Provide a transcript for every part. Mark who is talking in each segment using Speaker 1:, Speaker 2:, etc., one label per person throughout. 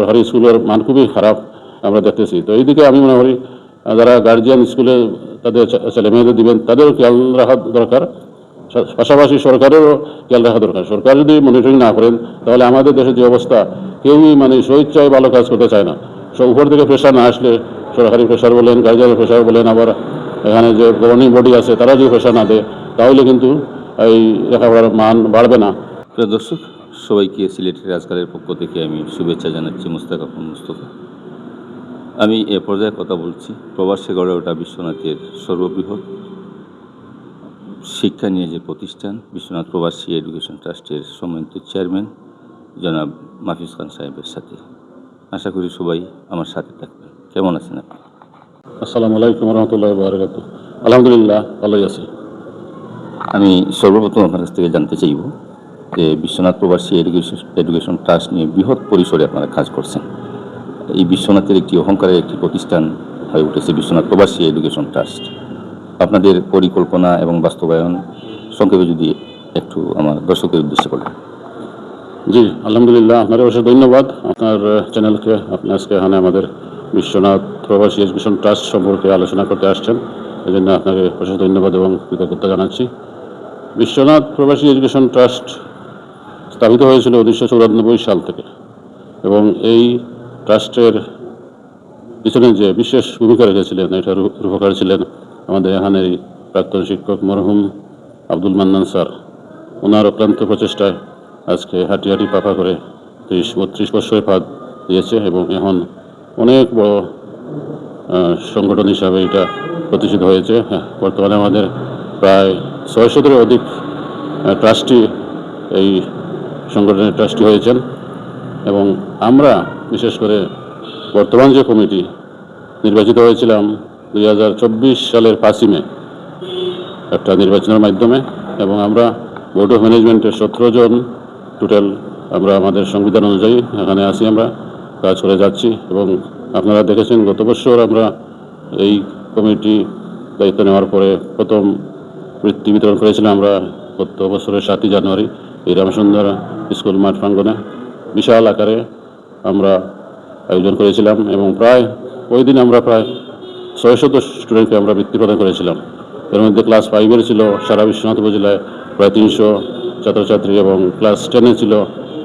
Speaker 1: সরকারি স্কুলের মান খুবই খারাপ আমরা দেখতেছি। তো এইদিকে আমি মনে করি যারা গার্জিয়ান স্কুলে তাদের ছেলে মেয়েদের দিবেন, তাদেরও খেয়াল রাখা দরকার। পাশাপাশি সরকারেরও খেয়াল রাখা দরকার। সরকার যদি মনিটরিং না করেন, তাহলে আমাদের দেশের যে অবস্থা, কেউই মানে স্বেচ্ছায় ভালো কাজ করতে চায় না। সব উপর থেকে প্রেশার না আসলে সরকারি প্রেশার বলেন গার্জিয়ানের প্রেশার বলেন, আবার এখানে যে গভর্নিং বডি আছে, তারা যদি প্রেশার না দেয়, তাহলে কিন্তু এই লেখাপড়ার মান বাড়বে না।
Speaker 2: দর্শক সবাইকে সিলেটের রাজকালের পক্ষ থেকে আমি শুভেচ্ছা জানাচ্ছি মুস্তাক আহমদ মুস্তফা। আমি এ পর্যায়ে কথা বলছি। প্রবাসে গড়ে ওঠা বিশ্বনাথের সর্ববৃহৎ শিক্ষা নিয়ে যে প্রতিষ্ঠান বিশ্বনাথ প্রবাসী এডুকেশন ট্রাস্টের সম্মানিত চেয়ারম্যান জনাব মাফিজ খান সাহেবের সাথে। আশা করি সবাই আমার সাথে থাকবেন। কেমন আছেন আপনি?
Speaker 1: আসসালামু আলাইকুম রহমতুল্লাহ বারকাত আলহামদুলিল্লাহ ভালোই আছি।
Speaker 2: আমি সর্বপ্রথম আপনার কাছ থেকে জানতে চাইব বিশ্বনাথ প্রবাসী এডুকেশন এডুকেশন ট্রাস্ট নিয়ে বৃহৎ পরিসরে আপনারা কাজ করছেন। এই বিশ্বনাথের একটি অহংকারের একটি প্রতিষ্ঠান হয়ে উঠেছে বিশ্বনাথ প্রবাসী এডুকেশন ট্রাস্ট আপনাদের পরিকল্পনা এবং বাস্তবায়ন সংক্ষেপে যদি একটু আমার দর্শকের উদ্দেশ্যে বলেন।
Speaker 1: জি, আলহামদুলিল্লাহ আপনার অবশ্যই ধন্যবাদ। আপনার চ্যানেলকে, আপনি আজকে এখানে আমাদের বিশ্বনাথ প্রবাসী এডুকেশন ট্রাস্ট সম্পর্কে আলোচনা করতে আসছেন। এই জন্য আপনাকে অশেষ ধন্যবাদ এবং কৃতজ্ঞতা জানাচ্ছি। বিশ্বনাথ প্রবাসী এডুকেশন ট্রাস্ট স্থাপিত হয়েছিল উনিশশো চৌরানব্বই সাল থেকে। এবং এই ট্রাস্টের পিছনে যে বিশেষ ভূমিকা রেখেছিলেন এটা রূপকার ছিলেন আমাদের এখানের প্রাক্তন শিক্ষক মরহুম আব্দুল মান্নান স্যার। ওনার অক্লান্ত প্রচেষ্টায় আজকে হাঁটি হাঁটি পাকা করে ত্রিশ বত্রিশ বছরের পাদ দিয়েছে এবং এখন অনেক বড় সংগঠন হিসাবে এটা প্রতিষ্ঠিত হয়েছে। হ্যাঁ, বর্তমানে আমাদের প্রায় ছয়শতের অধিক ট্রাস্টি এই সংগঠনের ট্রাস্টি হয়েছেন এবং আমরা, বিশেষ করে বর্তমান যে কমিটি, নির্বাচিত হয়েছিলাম দুই হাজার চব্বিশ সালের পাঁচই মে, একটা নির্বাচনের মাধ্যমে, এবং আমরা বোর্ড অফ ম্যানেজমেন্টের সতেরো জন টোটাল আমরা আমাদের সংবিধান অনুযায়ী এখানে আছি আমরা, কাজ করে যাচ্ছি এবং আপনারা দেখেছেন গত বছর আমরা এই কমিটি দায়িত্ব নেওয়ার পরে প্রথম বৃত্তি বিতরণ করেছিলাম আমরা গত বছরের সাতই জানুয়ারি। এই রামসুন্দর স্কুল মাঠ প্রাঙ্গনে বিশাল আকারে আমরা আয়োজন করেছিলাম এবং প্রায় ওই দিন আমরা প্রায় ছয়শত স্টুডেন্টকে আমরা বৃত্তি প্রদান করেছিলাম। এর মধ্যে ক্লাস ফাইভের ছিল সারা বিশ্বনাথ উপজেলায় প্রায় তিনশো ছাত্রছাত্রী এবং ক্লাস টেনে ছিল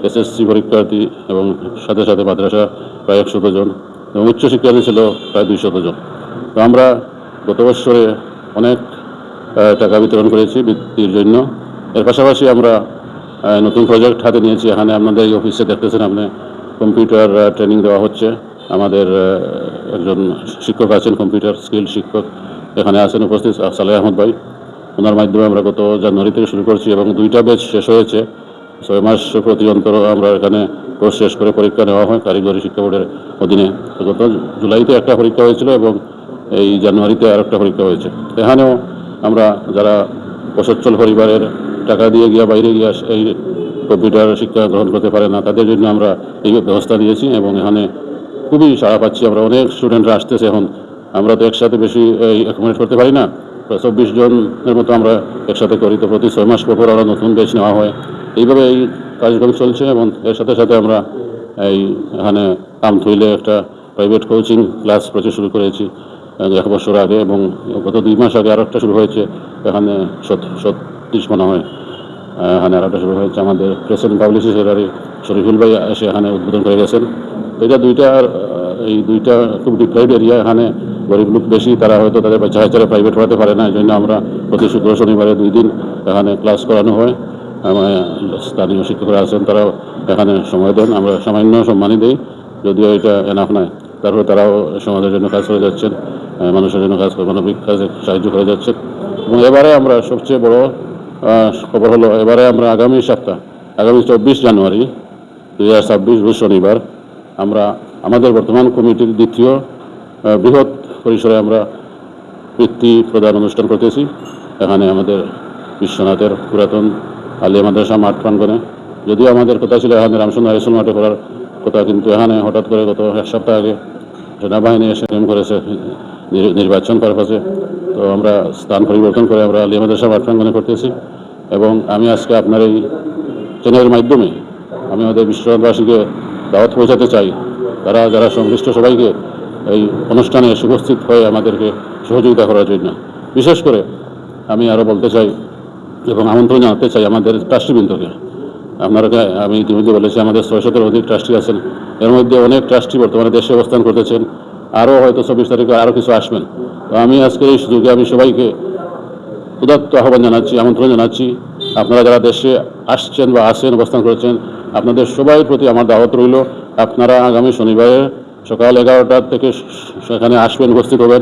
Speaker 1: এসএসসি পরীক্ষার্থী এবং সাথে সাথে মাদ্রাসা প্রায় একশত জন এবং উচ্চশিক্ষার্থী ছিল প্রায় দুইশত জন। তো আমরা গত বছরে অনেক টাকা বিতরণ করেছি বৃত্তির জন্য। এর পাশাপাশি আমরা নতুন প্রজেক্ট হাতে নিয়েছি। এখানে আপনাদের এই অফিসে দেখতেছেন আপনি কম্পিউটার ট্রেনিং দেওয়া হচ্ছে। আমাদের একজন শিক্ষক আছেন কম্পিউটার স্কিল শিক্ষক। এখানে আছেন উপস্থিত সালেহ আহমদ ভাই। ওনার মাধ্যমে আমরা গত জানুয়ারি থেকে শুরু করছি এবং দুইটা ব্যাচ শেষ হয়েছে। ছয় মাস প্রতি অন্তর আমরা এখানে কোর্স শেষ করে পরীক্ষা নেওয়া হয় কারিগরি শিক্ষা বোর্ডের অধীনে। গত জুলাইতে একটা পরীক্ষা হয়েছিল এবং এই জানুয়ারিতে আর একটা পরীক্ষা হয়েছে। এখানেও আমরা যারা অসচ্ছল পরিবারের টাকা দিয়ে গিয়া বাইরে গিয়া এই কম্পিউটার শিক্ষা গ্রহণ করতে পারে না, তাদের জন্য আমরা এই ব্যবস্থা দিয়েছি এবং এখানে খুবই সাড়া পাচ্ছি। আমরা অনেক স্টুডেন্টরা আসতেছে এখন। আমরা তো একসাথে বেশি অ্যাকোমোডেট করতে পারি না। প্রায় চব্বিশ জনের মতো আমরা একসাথে করি। তো প্রতি ছয় মাস পর আমরা নতুন বেচ নেওয়া হয়। এইভাবে এই কার্যক্রম চলছে এবং এর সাথে সাথে আমরা এই এখানে আমথইলে একটা প্রাইভেট কোচিং ক্লাস প্রচুর শুরু করেছি, এক বছর আগে এবং গত দুই মাস আগে আরও একটা শুরু হয়েছে। এখানে সত্রিশ মনে হয়। এখানে আরেকটা শুরু হয়েছে আমাদের প্রেসিডেন্ট পাবলিসি সেক্রেটারি শরীফুল ভাই এসে এখানে উদ্বোধন করে গেছেন। এটা দুইটা এই দুইটা খুব ডিপ্রাইড এরিয়া এখানে গরিব লোক বেশি, তারা হয়তো তাদের বাচ্চা কাচ্চারা প্রাইভেট পড়াতে পারে না, এই জন্য আমরা প্রতি শুক্র শনিবারে দুই দিন এখানে ক্লাস করানো হয়। স্থানীয় শিক্ষকরা আছেন তারা এখানে সময় দেন, আমরা সামান্য সম্মানই দিই, যদিও এটা এনাফ নয়। তারপরে তারাও সমাজের জন্য কাজ করে যাচ্ছেন মানুষের জন্য কাজ করে মানবিক কাজে সাহায্য করে যাচ্ছেন। এবং এবারে আমরা সবচেয়ে বড় খবর হলো, এবারে আমরা আগামী সপ্তাহ, আগামী চব্বিশ জানুয়ারি, দুই হাজার ছাব্বিশ রোজ শনিবার, আমরা আমাদের বর্তমান কমিটির দ্বিতীয় বৃহৎ পরিসরে আমরা বৃত্তি প্রদান অনুষ্ঠান করতেছি। এখানে আমাদের বিশ্বনাথের পুরাতন আলিয়া মাদ্রাসা মাঠ প্রাঙ্গনে যদিও আমাদের কথা ছিল এখানে রামচন্দ্র হাইস্কুল মাঠে করার কথা, কিন্তু এখানে হঠাৎ করে গত এক সপ্তাহ আগে সেনাবাহিনী এসে করেছে নির- নির্বাচন পারপাসে। তো আমরা স্থান পরিবর্তন করে আমরা আলিয়া মাদ্রাসা মাঠ প্রাঙ্গনে করতেছি। এবং আমি আজকে আপনার এই চ্যানেলের মাধ্যমে আমি আমাদের বিশ্বনাথবাসীকে দাওয়াত পৌঁছাতে চাই। তারা, যারা সংশ্লিষ্ট সবাইকে এই অনুষ্ঠানে উপস্থিত হয়ে আমাদেরকে সহযোগিতা করার জন্য। বিশেষ করে আমি আরও বলতে চাই এবং আমন্ত্রণ জানাতে চাই আমাদের ট্রাস্টিবৃন্দকে। আপনারা আমি ইতিমধ্যে বলেছি, আমাদের ছয় ছয়শতের অধিক ট্রাস্টি আছেন। এর মধ্যে অনেক ট্রাস্টি বর্তমানে দেশে অবস্থান করতেছেন। আরও হয়তো চব্বিশ তারিখে আরও কিছু আসবেন। আমি আজকের এই সুযোগে আমি সবাইকে উদাত্ত আহ্বান জানাচ্ছি, আমন্ত্রণ জানাচ্ছি। আপনারা যারা দেশে আসছেন বা আসেন অবস্থান করেছেন, আপনাদের সবাই প্রতি আমার দাওয়াত রইল। আপনারা আগামী শনিবারে সকাল এগারোটা থেকে সেখানে আসবেন, উপস্থিত হবেন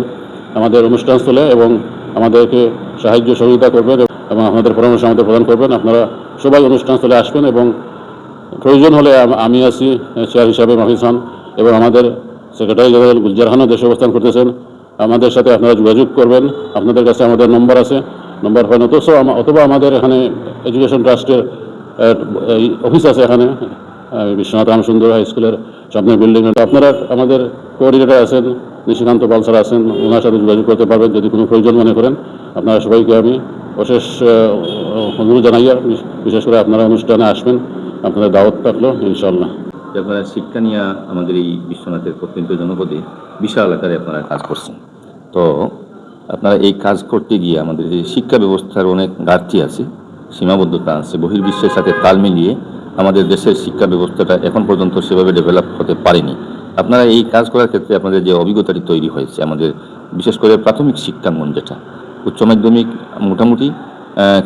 Speaker 1: আমাদের অনুষ্ঠানস্থলে এবং আমাদেরকে সাহায্য সহযোগিতা করবেন এবং আপনাদের পরামর্শ আমাদের প্রদান করবেন। আপনারা সবাই অনুষ্ঠানস্থলে আসবেন এবং প্রয়োজন হলে আমি আছি, চেয়ার হিসাবে খান এবং আমাদের সেক্রেটারি জেনারেল গুলজার দেশে অবস্থান করতেছেন। আমাদের সাথে আপনারা যোগাযোগ করবেন। আপনাদের কাছে আমাদের নম্বর আছে। নম্বর হয় অথচ অথবা আমাদের এখানে এডুকেশন ট্রাস্টের অফিস আছে এখানে বিশ্বনাথ রামসুন্দর হাই স্কুলের সামনে বিল্ডিং আপনারা আমাদের কোঅর্ডিনেটর আছেন, নিশিকান্ত পাল স্যার আছেন, ওনার সাথে যোগাযোগ করতে পারবেন যদি কোনো প্রয়োজন মনে করেন। আপনারা সবাইকে আমি অশেষ অনুরোধ জানাইয়া বিশেষ করে আপনারা অনুষ্ঠানে আসবেন। আপনাদের দাওয়াত থাকল ইনশাল্লাহ
Speaker 2: যে আপনারা শিক্ষা নিয়ে আমাদের এই বিশ্বনাথের প্রত্যন্ত জনপদে বিশাল আকারে আপনারা কাজ করছেন। তো আপনারা এই কাজ করতে গিয়ে আমাদের যে শিক্ষা ব্যবস্থার অনেক ঘাটতি আছে, সীমাবদ্ধতা আছে, বহির্বিশ্বের সাথে তাল মিলিয়ে আমাদের দেশের শিক্ষা ব্যবস্থাটা এখন পর্যন্ত সেভাবে ডেভেলপ হতে পারেনি। আপনারা এই কাজ করার ক্ষেত্রে আপনাদের যে অভিজ্ঞতাটি তৈরি হয়েছে, আমাদের বিশেষ করে প্রাথমিক শিক্ষাঙ্গন যেটা, উচ্চ মাধ্যমিক মোটামুটি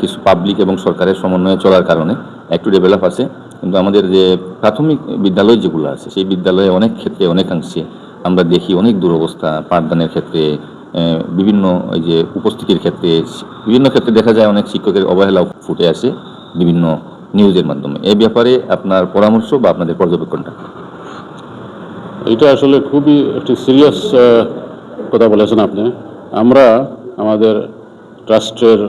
Speaker 2: কিছু পাবলিক এবং সরকারের সমন্বয়ে চলার কারণে একটু ডেভেলপ আছে। কিন্তু আমাদের যে প্রাথমিক বিদ্যালয় যেগুলো আছে, সেই বিদ্যালয়ে অনেক ক্ষেত্রে অনেকাংশে আমরা দেখি অনেক দুরবস্থা, পাঠদানের ক্ষেত্রে বিভিন্ন এই যে উপস্থিতির ক্ষেত্রে, বিভিন্ন ক্ষেত্রে দেখা যায় অনেক শিক্ষকের অবহেলা ফুটে আসে বিভিন্ন নিউজের মাধ্যমে। এই ব্যাপারে আপনার পরামর্শ বা আপনাদের পর্যবেক্ষণটা?
Speaker 1: এটা আসলে খুবই একটি সিরিয়াস কথা বলেছেন আপনি। আমরা আমাদের ট্রাস্টের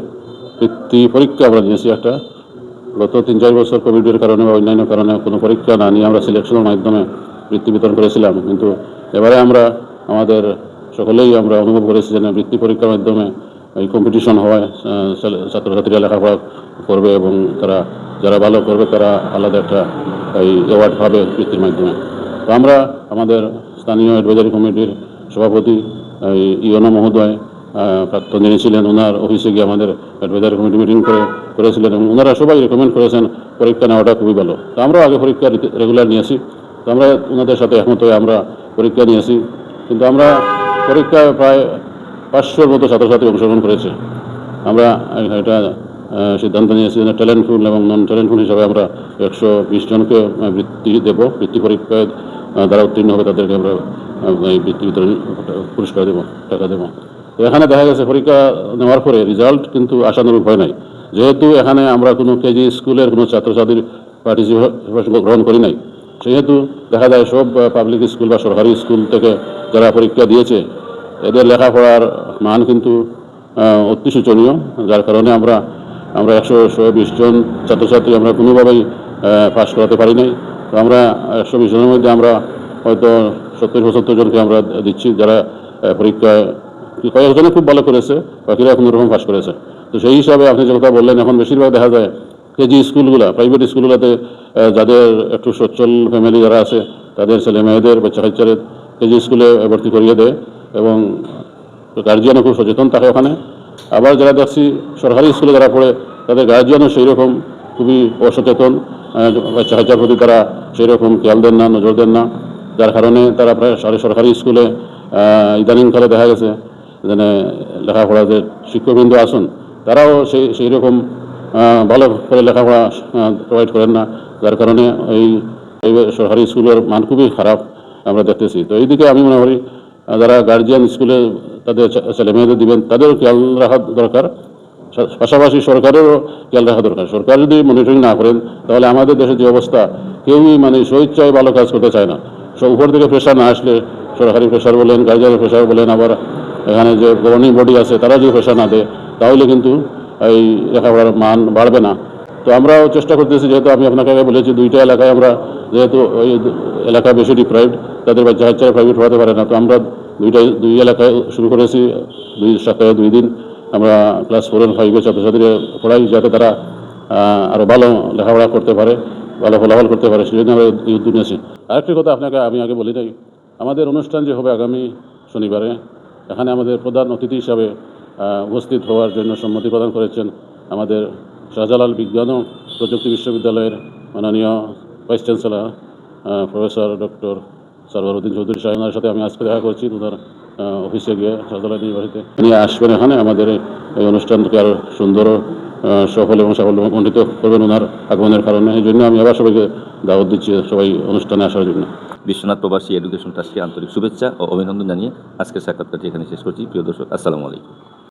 Speaker 1: বৃত্তি পরীক্ষা আমরা নিয়েছি একটা। গত তিন, চার বছর কোভিডের কারণে বা অন্যান্য কারণে কোনো পরীক্ষা না নিয়ে আমরা সিলেকশনের মাধ্যমে বৃত্তি বিতরণ করেছিলাম। কিন্তু এবারে আমরা, আমাদের সকলেই আমরা অনুভব করেছি যে বৃত্তি পরীক্ষার মাধ্যমে এই কম্পিটিশন হওয়ায় ছাত্রছাত্রীরা লেখাপড়া করবে এবং তারা, যারা ভালো করবে তারা আলাদা একটা এই অ্যাওয়ার্ড পাবে বৃত্তির মাধ্যমে। তো আমরা আমাদের স্থানীয় অ্যাডভাইজারি কমিটির সভাপতি ইয়নো মহোদয় প্রাক্তন যিনি ছিলেন ওনার অফিসে গিয়ে আমাদের অ্যাডভাইজারি কমিটি মিটিং করে করেছিলেন এবং ওনারা সবাই রেকমেন্ড করেছেন পরীক্ষা নেওয়াটা খুবই ভালো। তো আমরাও আগে পরীক্ষা রেগুলার নিয়েছি তো আমরা ওনাদের সাথে একমত হয়ে আমরা পরীক্ষা নিয়েছি কিন্তু আমরা পরীক্ষায় প্রায় পাঁচশোর মতো ছাত্রছাত্রী অংশগ্রহণ করেছে। আমরা এটা সিদ্ধান্ত নিয়েছি যে ট্যালেন্টফুল এবং নন ট্যালেন্টফুল হিসাবে আমরা একশো বিশ জনকে বৃত্তি দেবো। বৃত্তি পরীক্ষায় যারা উত্তীর্ণ হবে তাদেরকে আমরা বৃত্তি বিতরণ, পুরস্কার দেবো, টাকা দেবো। এখানে দেখা গেছে পরীক্ষা নেওয়ার পরে রেজাল্ট কিন্তু আশানুরূপ হয় নাই। যেহেতু এখানে আমরা কোনো কেজি স্কুলের কোনো ছাত্রছাত্রীর পার্টিসিপেশন গ্রহণ করি নাই, সেহেতু দেখা যায় সব পাবলিক স্কুল বা সরকারি স্কুল থেকে যারা পরীক্ষা দিয়েছে, এদের লেখাপড়ার মান কিন্তু অতি শোচনীয় যার কারণে আমরা আমরা একশো বিশ জন ছাত্রছাত্রী আমরা কোনোভাবেই পাশ করাতে পারি নাই। তো আমরা একশো বিশ জনের মধ্যে আমরা হয়তো সত্তর পঁচাত্তর জনকে আমরা দিচ্ছি যারা পরীক্ষায় কয়েকজনে খুব ভালো করেছে, বাকিরা কোনো রকম পাশ করেছে। তো সেই হিসাবে আপনি যে কথা বললেন, এখন বেশিরভাগ দেখা যায় কেজি স্কুলগুলা প্রাইভেট স্কুলগুলোতে যাদের একটু সচ্ছল ফ্যামিলি যারা আছে, তাদের ছেলে মেয়েদের, বাচ্চা কাচ্চাদের কেজি স্কুলে ভর্তি করিয়ে দেয় এবং গার্জিয়ানও খুব সচেতন থাকে ওখানে। আবার যারা দেখছি সরকারি স্কুলে যারা পড়ে, তাদের গার্জিয়ানও সেই রকম খুবই অসচেতন বাচ্চা কাচ্চার প্রতি তারা সেই রকম খেয়াল দেন না, নজর দেন না। যার কারণে তারা প্রায় সারি সরকারি স্কুলে ইদানিংকালে দেখা গেছে যেন লেখাপড়া যে শিক্ষকবৃন্দ আসুন তারাও সেই সেই রকম ভালো করে লেখাপড়া প্রোভাইড করেন না। যার কারণে এই সরকারি স্কুলের মান খুবই খারাপ আমরা দেখতেছি। তো এইদিকে আমি মনে করি যারা গার্জিয়ান স্কুলে তাদের ছে- ছেলে মেয়েদের দিবেন, তাদেরও খেয়াল রাখা দরকার। পাশাপাশি সরকারেরও খেয়াল রাখা দরকার। সরকার যদি মনিটরিং না করেন, তাহলে আমাদের দেশের যে অবস্থা, কেউই মানে স্বেচ্ছায় ভালো কাজ করতে চায় না। সব উপর থেকে প্রেশার না আসলে সরকারি প্রেশার বলেন গার্জিয়ানের প্রেশার বলেন, আবার এখানে যে গভর্নিং বডি আছে, তারা যদি প্রেশার না দেয়, তাহলে কিন্তু এই লেখাপড়ার মান বাড়বে না। তো আমরাও চেষ্টা করতেছি, যেহেতু আমি আপনাকে আগে বলেছি, দুইটা এলাকায় আমরা যেহেতু ওই এলাকা বেশি ডিপ্রাইভড তাদের বাচ্চা কাচ্চারা প্রাইভেট হতে পারে না। তো আমরা দুইটাই, দুই এলাকায় শুরু করেছি, দুই সপ্তাহে দুই দিন আমরা ক্লাস ফোর অ্যান্ড ফাইভের ছাত্রছাত্রীরা পড়াই, যাতে তারা আরও ভালো লেখাপড়া করতে পারে, ভালো ফলাফল করতে পারে সেই জন্য আমরা উদ্যোগ নিয়েছি। আরেকটি কথা আপনাকে আমি আগে বলি নাই, আমাদের অনুষ্ঠান যে হবে আগামী শনিবারে এখানে আমাদের প্রধান অতিথি হিসাবে উপস্থিত হওয়ার জন্য সম্মতি প্রদান করেছেন আমাদের শাহজালাল বিজ্ঞান ও প্রযুক্তি বিশ্ববিদ্যালয়ের মাননীয় vice chancellor professor doctor Sarbaruddin Chowdhury সাহেবের সাথে আমি আজকে দেখা করছি, ওনার অফিসে গিয়ে শাহজালাল ইউনিভার্সিটিতে। উনি আসবেন এখানে, আমাদের এই- অনুষ্ঠানকে আরও সুন্দর সফল এবং সাফল্যমণ্ডিত করবেন ওনার আগমনের কারণে। এই জন্য আমি আবার সবাইকে দাওয়াত দিচ্ছি সবাই অনুষ্ঠানে আসার জন্য।
Speaker 2: বিশ্বনাথ প্রবাসী এডুকেশন ট্রাস্টকে আন্তরিক শুভেচ্ছা ও অভিনন্দন জানিয়ে আজকের সাক্ষাৎকারটি এখানে শেষ করছি। প্রিয় দর্শক, আসসালামু আলাইকুম।